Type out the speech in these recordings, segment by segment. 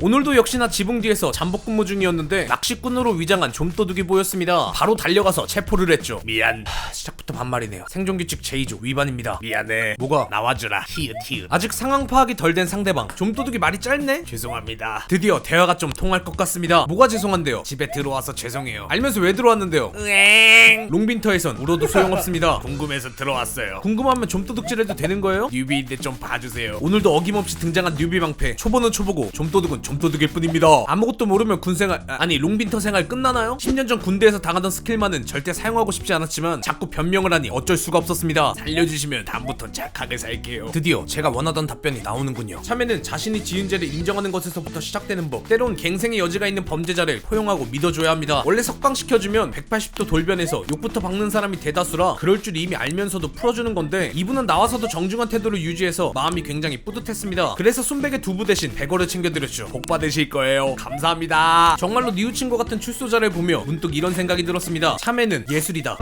오늘도 역시나 지붕 뒤에서 잠복 근무 중이었는데 낚시꾼으로 위장한 좀도둑이 보였습니다. 바로 달려가서 체포를 했죠. 미안. 하, 시작부터 반말이네요. 생존규칙 제2조 위반입니다. 미안해. 뭐가 나와주라. 히읗 히읗. 아직 상황 파악이 덜 된 상대방. 좀도둑이 말이 짧네? 죄송합니다. 드디어 대화가 좀 통할 것 같습니다. 뭐가 죄송한데요? 집에 들어와서 죄송해요. 알면서 왜 들어왔는데요? 으엥. 롱빈터에선 울어도 소용없습니다. 궁금해서 들어왔어요. 궁금하면 좀도둑질해도 되는 거예요? 뉴비인데 좀 봐주세요. 오늘도 어김없이 등장한 뉴비 방패. 초보는 초보고 좀도둑은 좀도둑일 뿐입니다. 아무것도 모르면 군생활 아, 아니 롱빈터 생활 끝나나요? 10년 전 군대에서 당하던 스킬만은 절대 사용하고 싶지 않았지만 자꾸 변명을 하니 어쩔 수가 없었습니다. 살려주시면 다음부터 착하게 살게요. 드디어 제가 원하던 답변이 나오는군요. 참에는 자신이 지은 죄를 인정하는 것에서부터 시작되는 법. 때론 갱생의 여지가 있는 범죄자를 포용하고 믿어줘야 합니다. 원래 석방시켜주면 180도 돌변해서 욕부터 박는 사람이 대다수라 그럴 줄 이미 알면서도 풀어주는 건데 이분은 나와서도 정중한 태도를 유지해서 마음이 굉장히 뿌듯했습니다. 그래서 순백의 두부 대신 백어를 챙겨드렸죠. 복 받으실 거예요. 감사합니다. 정말로 뉘우친 것 같은 출소자를 보며 문득 이런 생각이 들었습니다. 참외는 예술이다.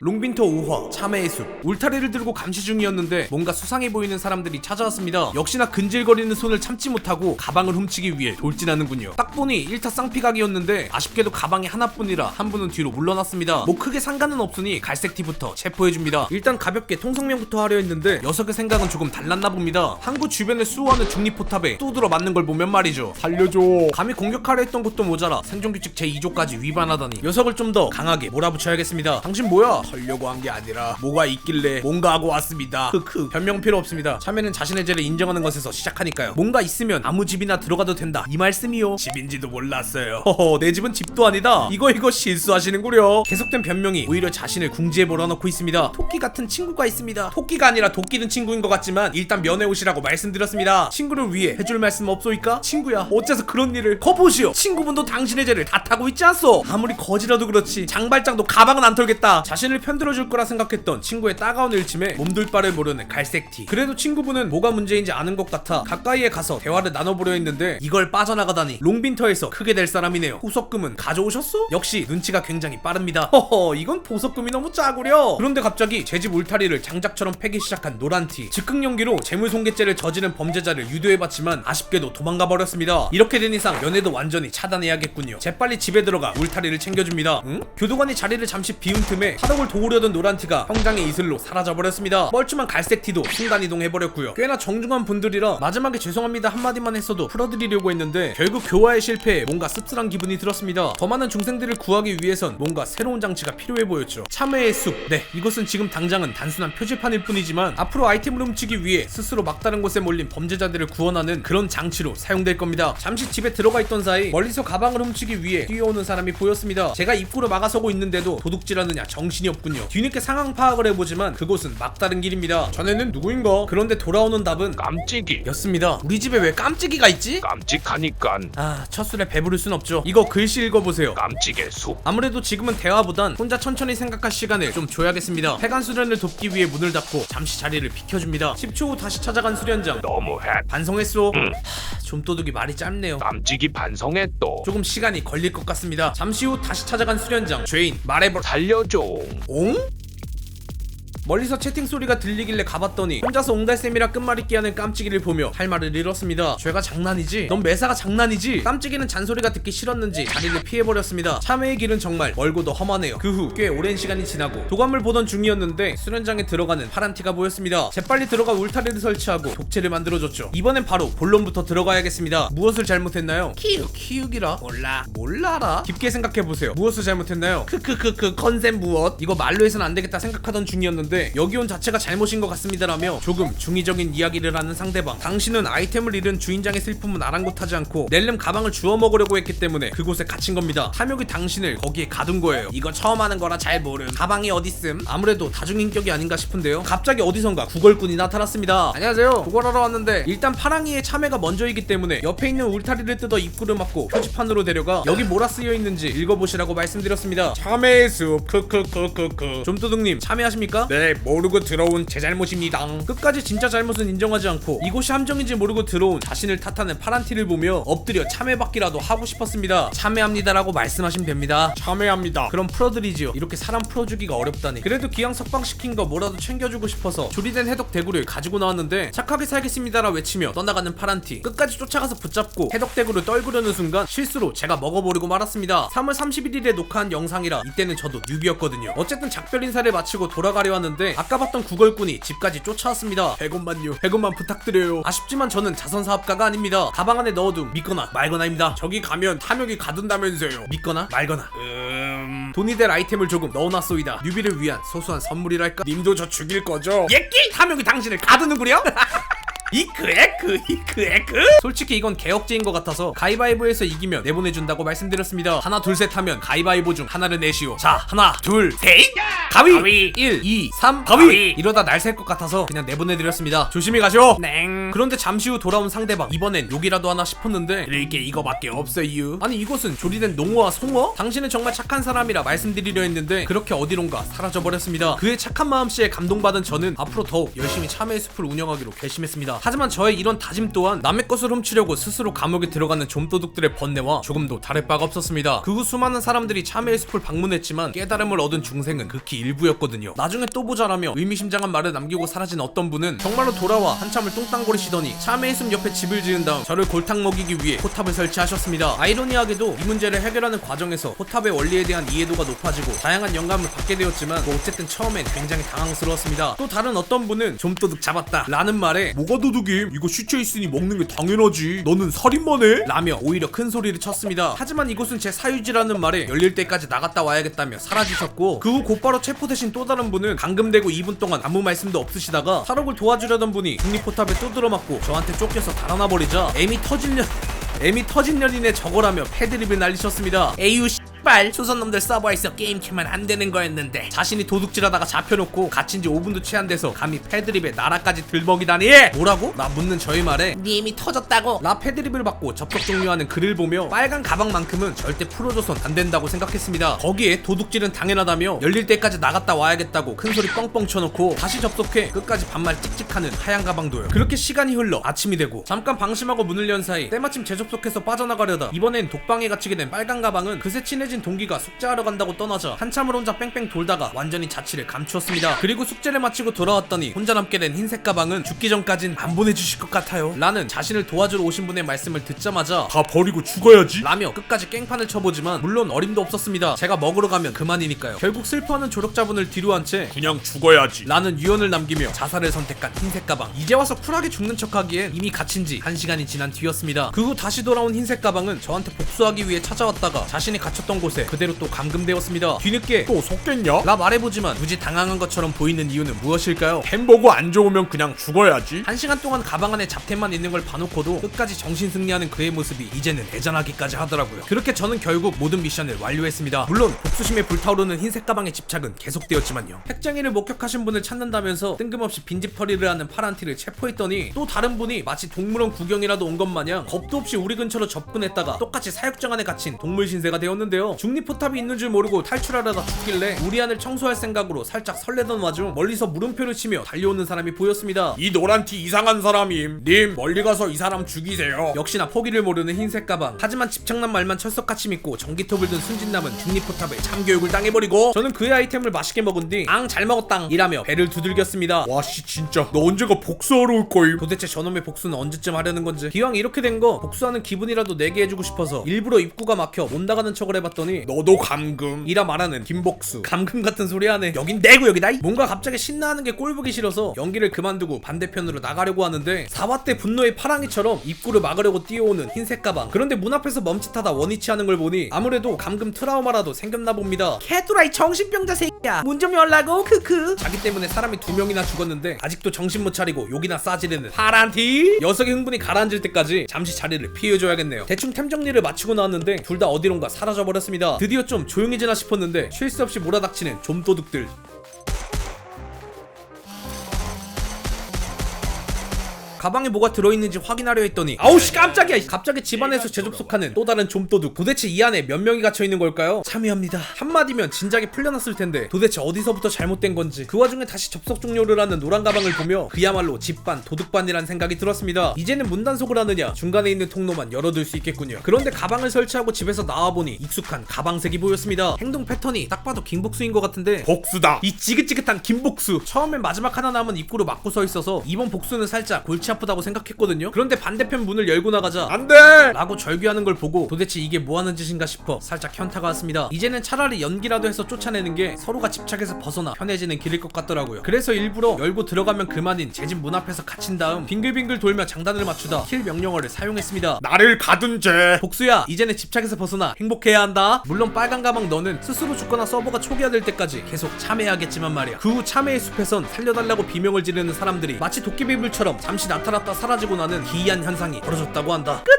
롱빈터 5화 참외의 숲 울타리를 들고 감시 중이었는데 뭔가 수상해 보이는 사람들이 찾아왔습니다. 역시나 근질거리는 손을 참지 못하고 가방을 훔치기 위해 돌진하는군요. 딱 보니 1타 쌍피각이었는데 아쉽게도 가방이 하나뿐이라 한 분은 뒤로 물러났습니다. 뭐 크게 상관은 없으니 갈색 티부터 체포해줍니다. 일단 가볍게 통성명부터 하려 했는데 녀석의 생각은 조금 달랐나 봅니다. 항구 주변을 수호하는 중립포탑에 뚜드러 맞는 걸 보면 말이죠. 살려줘. 감히 공격하려 했던 것도 모자라 생존규칙 제2조까지 위반하다니. 녀석을 좀 더 강하게 몰아붙여야겠습니다. 당신 뭐야 털려고 한 게 아니라 뭐가 있길래 뭔가 하고 왔습니다. 크크. 변명 필요 없습니다. 참에는 자신의 죄를 인정하는 것에서 시작하니까요. 뭔가 있으면 아무 집이나 들어가도 된다. 이 말씀이요. 집인지도 몰랐어요. 허허 내 집은 집도 아니다. 이거 이거 실수하시는구려. 계속된 변명이 오히려 자신을 궁지에 몰아넣고 있습니다. 토끼 같은 친구가 있습니다. 토끼가 아니라 도끼는 친구인 것 같지만 일단 면회 오시라고 말씀드렸습니다. 친구를 위해 해줄 말씀 없소이까? 친구야 어째서 그런 일을? 커보시오. 친구분도 당신의 죄를 다 타고 있지 않소. 아무리 거지라도 그렇지 장발장도 가방은 안 털겠다. 자신을 편들어줄 거라 생각했던 친구의 따가운 일침에 몸둘 바를 모르는 갈색 티. 그래도 친구분은 뭐가 문제인지 아는 것 같아 가까이에 가서 대화를 나눠보려 했는데 이걸 빠져나가다니. 롱빈터에서 크게 될 사람이네요. 후석금은 가져오셨어? 역시 눈치가 굉장히 빠릅니다. 허허 이건 보석금이 너무 짜구려. 그런데 갑자기 제 집 울타리를 장작처럼 패기 시작한 노란티. 즉흥 연기로 재물손괴죄를 저지른 범죄자를 유도해봤지만 아쉽게도 도망가 버렸습니다. 이렇게 된 이상 연애도 완전히 차단해야겠군요. 재빨리 집에 들어가 울타리를 챙겨줍니다. 응? 교도관이 자리를 잠시 비운 틈에 하덕을 도우려던 노란티가 형장의 이슬로 사라져버렸습니다. 멀쩡한 갈색티도 순간이동해버렸고요. 꽤나 정중한 분들이라 마지막에 죄송합니다 한마디만 했어도 풀어드리려고 했는데 결국 교화에 실패해 뭔가 씁쓸한 기분이 들었습니다. 더 많은 중생들을 구하기 위해선 뭔가 새로운 장치가 필요해 보였죠. 참회의 숲 네 이것은 지금 당장은 단순한 표지판일 뿐이지만 앞으로 아이템을 훔치기 위해 스스로 막다른 곳에 몰린 범죄자들을 구원하는 그런 장치로 사용될 겁니다. 잠시 집에 들어가 있던 사이 멀리서 가방을 훔치기 위해 뛰어오는 사람이 보였습니다. 제가 입구로 막아서고 있는데도 도둑질하느냐 정신이 없 군요 뒤늦게 상황 파악을 해보지만 그곳은 막다른 길입니다 전에는 누구인가 그런데 돌아오는 답은 깜찍이 였습니다 우리 집에 왜 깜찍이가 있지? 깜찍하니깐 아 첫술에 배부를 순 없죠 이거 글씨 읽어보세요 깜찍의 숲 아무래도 지금은 대화보단 혼자 천천히 생각할 시간을 좀 줘야겠습니다. 해관 수련을 돕기 위해 문을 닫고 잠시 자리를 비켜줍니다. 10초 후 다시 찾아간 수련장. 너무해 반성했소. 하, 좀 도둑이 말이 짧네요. 깜찍이 반성해 또 조금 시간이 걸릴 것 같습니다. 잠시 후 다시 찾아간 수련장. 죄인 말해볼. 살려줘 옹? 멀리서 채팅 소리가 들리길래 가봤더니 혼자서 옹달샘이라 끝말잇기 하는 깜찍이를 보며 할 말을 잃었습니다. 죄가 장난이지? 넌 매사가 장난이지? 깜찍이는 잔소리가 듣기 싫었는지 자리를 피해버렸습니다. 참회의 길은 정말 멀고도 험하네요. 그 후 꽤 오랜 시간이 지나고 도감을 보던 중이었는데 수련장에 들어가는 파란 티가 보였습니다. 재빨리 들어가 울타리를 설치하고 독채를 만들어줬죠. 이번엔 바로 본론부터 들어가야겠습니다. 무엇을 잘못했나요? 키읔 키읔이라 몰라 몰라라 깊게 생각해보세요. 무엇을 잘못했나요? 크크크크 컨셉 무엇? 이거 말로 해선 안 되겠다 생각하던 중이었는데 여기 온 자체가 잘못인 것 같습니다라며 조금 중의적인 이야기를 하는 상대방. 당신은 아이템을 잃은 주인장의 슬픔은 아랑곳하지 않고 낼름 가방을 주워 먹으려고 했기 때문에 그곳에 갇힌 겁니다. 탐욕이 당신을 거기에 가둔 거예요. 이거 처음 하는 거라 잘 모름. 가방이 어딨음? 아무래도 다중인격이 아닌가 싶은데요. 갑자기 어디선가 구걸꾼이 나타났습니다. 안녕하세요. 구걸하러 왔는데 일단 파랑이의 참외가 먼저이기 때문에 옆에 있는 울타리를 뜯어 입구를 막고 표지판으로 데려가 여기 뭐라 쓰여 있는지 읽어보시라고 말씀드렸습니다. 참외의 숲. 크크크크크. 좀도둑님 참여하십니까? 네네 모르고 들어온 제 잘못입니다. 끝까지 진짜 잘못은 인정하지 않고 이곳이 함정인지 모르고 들어온 자신을 탓하는 파란 티를 보며 엎드려 참외받기라도 하고 싶었습니다. 참회합니다라고 말씀하시면 됩니다. 참회합니다. 그럼 풀어드리지요. 이렇게 사람 풀어주기가 어렵다니. 그래도 기왕 석방시킨 거 뭐라도 챙겨주고 싶어서 조리된 해독 대구를 가지고 나왔는데 착하게 살겠습니다라 외치며 떠나가는 파란 티. 끝까지 쫓아가서 붙잡고 해독 대구를 떨구려는 순간 실수로 제가 먹어버리고 말았습니다. 3월 31일에 녹화한 영상이라 이때는 저도 뉴비였거든요. 어쨌든 작별 인사를 마치고 돌아가려 하는 데 아까 봤던 구걸꾼이 집까지 쫓아왔습니다. 100원만요. 100원만 부탁드려요. 아쉽지만 저는 자선 사업가가 아닙니다. 가방 안에 넣어둔 믿거나 말거나입니다. 저기 가면 탐욕이 가둔다면서요. 믿거나 말거나. 음... 돈이 될 아이템을 조금 넣어놨소이다. 뉴비를 위한 소소한 선물이랄까? 님도 저 죽일 거죠? 예끼! 탐욕이 당신을 가두는구려 이크 에크 이크 에크 솔직히 이건 개혁제인 것 같아서 가위바위보에서 이기면 내보내준다고 말씀드렸습니다. 하나 둘 셋 하면 가위바위보 중 하나를 내시오. 자 하나 둘셋. 가위, 1 2 3 가위, 이러다 날 셀 것 같아서 그냥 내보내드렸습니다. 조심히 가시오. 냉. 그런데 잠시 후 돌아온 상대방. 이번엔 욕이라도 하나 싶었는데 드릴 게 이거밖에 없어요 아니 이곳은 조리된 농어와 송어? 당신은 정말 착한 사람이라 말씀드리려 했는데 그렇게 어디론가 사라져버렸습니다. 그의 착한 마음씨에 감동받은 저는 앞으로 더욱 열심히 참외의 숲을 운영하기로 결심했습니다 하지만 저의 이런 다짐 또한 남의 것을 훔치려고 스스로 감옥에 들어가는 좀도둑들의 번뇌와 조금도 다를 바가 없었습니다. 그 후 수많은 사람들이 참외의 숲을 방문했지만 깨달음을 얻은 중생은 극히 일부였거든요. 나중에 또 보자라며 의미심장한 말을 남기고 사라진 어떤 분은 정말로 돌아와 한참을 똥땅거리시더니 참외의 숲 옆에 집을 지은 다음 저를 골탕 먹이기 위해 포탑을 설치하셨습니다. 아이러니하게도 이 문제를 해결하는 과정에서 포탑의 원리에 대한 이해도가 높아지고 다양한 영감을 받게 되었지만 뭐 어쨌든 처음엔 굉장히 당황스러웠습니다. 또 다른 어떤 분은 좀도둑 잡았다 라는 말에 뭐가 도 둑임? 이거 시체 있으니 먹는 게 당연하지. 너는 살인만 해? 라며 오히려 큰 소리를 쳤습니다. 하지만 이곳은 제 사유지라는 말에 열릴 때까지 나갔다 와야겠다며 사라지셨고 그 후 곧바로 체포되신 또 다른 분은 감금되고 2분 동안 아무 말씀도 없으시다가 탈옥을 도와주려던 분이 중립포탑에 또 들어맞고 저한테 쫓겨서 달아나 버리자 애미 터질 년 애미 터진 년인의 저거라며 패드립을 날리셨습니다. 에이유 씨 발. 조선놈들 서버에서 게임 키면 안 되는 거였는데. 자신이 도둑질하다가 잡혀놓고 갇힌 지 5분도 채 안 돼서 감히 패드립에 나라까지 들먹이다니. 뭐라고? 나 묻는 저의 말에 니 이미 터졌다고. 나 패드립을 받고 접속 종료하는 글을 보며 빨간 가방만큼은 절대 풀어줘선 안 된다고 생각했습니다. 거기에 도둑질은 당연하다며 열릴 때까지 나갔다 와야겠다고 큰소리 뻥뻥 쳐놓고 다시 접속해 끝까지 반말 찍찍하는 하얀 가방도요. 그렇게 시간이 흘러 아침이 되고 잠깐 방심하고 문을 연 사이 때마침 재접속해서 빠져나가려다 이번엔 독방에 갇히게 된 빨간 가방은 그새 친해진 동기가 숙제하러 간다고 떠나자 한참을 혼자 뺑뺑 돌다가 완전히 자취를 감추었습니다. 그리고 숙제를 마치고 돌아왔더니 혼자 남게 된 흰색 가방은 죽기 전까진 안 보내주실 것 같아요. 라는 자신을 도와주러 오신 분의 말씀을 듣자마자 다 버리고 죽어야지. 라며 끝까지 깽판을 쳐보지만 물론 어림도 없었습니다. 제가 먹으러 가면 그만이니까요. 결국 슬퍼하는 조력자분을 뒤로 한 채 그냥 죽어야지. 라는 유언을 남기며 자살을 선택한 흰색 가방. 이제 와서 쿨하게 죽는 척하기엔 이미 갇힌 지 1시간이 지난 뒤였습니다. 그 후 다시 돌아온 흰색 가방은 저한테 복수하기 위해 찾아왔다가 자신이 갇혔던 곳에 그대로 또 감금되었습니다 뒤늦게 또 속겠냐? 라 말해보지만 굳이 당황한 것처럼 보이는 이유는 무엇일까요? 햄버거 안 좋으면 그냥 죽어야지. 한 시간 동안 가방 안에 잡템만 있는 걸 봐놓고도 끝까지 정신 승리하는 그의 모습이 이제는 애잔하기까지 하더라고요. 그렇게 저는 결국 모든 미션을 완료했습니다. 물론 복수심에 불타오르는 흰색 가방의 집착은 계속되었지만요. 핵쟁이를 목격하신 분을 찾는다면서 뜬금없이 빈집 털이를 하는 파란 티를 체포했더니 또 다른 분이 마치 동물원 구경이라도 온 것 마냥 겁도 없이 우리 근처로 접근했다가 똑같이 사육장 안에 갇힌 동물 신세가 되었는데요. 중립포탑이 있는 줄 모르고 탈출하려다 죽길래 우리 안을 청소할 생각으로 살짝 설레던 와중 멀리서 물음표를 치며 달려오는 사람이 보였습니다. 이 노란 티 이상한 사람임. 님 멀리 가서 이 사람 죽이세요. 역시나 포기를 모르는 흰색 가방. 하지만 집착난 말만 철석같이 믿고 전기톱을 든 순진남은 중립포탑에 참교육을 당해버리고 저는 그의 아이템을 맛있게 먹은 뒤 앙 잘 먹었당 이라며 배를 두들겼습니다. 와씨 진짜 너 언제가 복수하러 올 거임? 도대체 저놈의 복수는 언제쯤 하려는 건지 기왕 이렇게 된 거 복수하는 기분이라도 내게 해주고 싶어서 일부러 입구가 막혀 못 나가는 척을 해봤 더니 너도 감금. 이라 말하는 김복수 감금 같은 소리 하네 여긴 내 구역이다 이. 뭔가 갑자기 신나하는 게 꼴보기 싫어서 연기를 그만두고 반대편으로 나가려고 하는데 사화때 분노의 파랑이처럼 입구를 막으려고 뛰어오는 흰색 가방 그런데 문 앞에서 멈칫하다 원위치 하는 걸 보니 아무래도 감금 트라우마라도 생겼나 봅니다 개뚜라이 정신병자 새끼 야 문 좀 열라고? 크크. 자기 때문에 사람이 두 명이나 죽었는데 아직도 정신 못 차리고 욕이나 싸지르는. 파란 티? 녀석의 흥분이 가라앉을 때까지 잠시 자리를 피해줘야겠네요. 대충 템 정리를 마치고 나왔는데 둘 다 어디론가 사라져버렸습니다. 드디어 좀 조용해지나 싶었는데 쉴 새 없이 몰아닥치는 좀도둑들 가방에 뭐가 들어있는지 확인하려 했더니 아우씨 깜짝이야. 갑자기 집안에서 재접속하는 또 다른 좀도둑. 도대체 이 안에 몇 명이 갇혀있는 걸까요? 참여합니다. 한마디면 진작에 풀려났을 텐데 도대체 어디서부터 잘못된 건지. 그 와중에 다시 접속 종료를 하는 노란 가방을 보며 그야말로 집반 도둑반이란 생각이 들었습니다. 이제는 문단속을 하느냐? 중간에 있는 통로만 열어둘 수 있겠군요. 그런데 가방을 설치하고 집에서 나와보니 익숙한 가방색이 보였습니다. 행동 패턴이 딱 봐도 김복수인 것 같은데. 복수다. 이 지긋지긋한 김복수. 처음엔 마지막 하나 남은 입구로 막고 서 있어서 이번 복수는 살짝 골치 아프다고 생각했거든요. 그런데 반대편 문을 열고 나가자 안돼! 라고 절규하는 걸 보고 도대체 이게 뭐하는 짓인가 싶어 살짝 현타가 왔습니다. 이제는 차라리 연기라도 해서 쫓아내는 게 서로가 집착에서 벗어나 편해지는 길일 것 같더라고요. 그래서 일부러 열고 들어가면 그만인 제 집 문 앞에서 갇힌 다음 빙글빙글 돌며 장단을 맞추다 킬 명령어를 사용했습니다. 나를 가둔 죄. 복수야 이제는 집착에서 벗어나. 행복해야 한다. 물론 빨간 가방 너는 스스로 죽거나 서버가 초기화될 때까지 계속 참여해야겠지만 말이야. 그 후 참여의 숲에선 살려달라고 비명을 지르는 사람들이 마치 도깨비불처럼 잠시 나타났다 사라지고 나는 기이한 현상이 벌어졌다고 한다. 끝!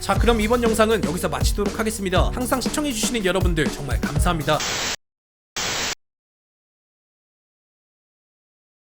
자 그럼 이번 영상은 여기서 마치도록 하겠습니다. 항상 시청해주시는 여러분들 정말 감사합니다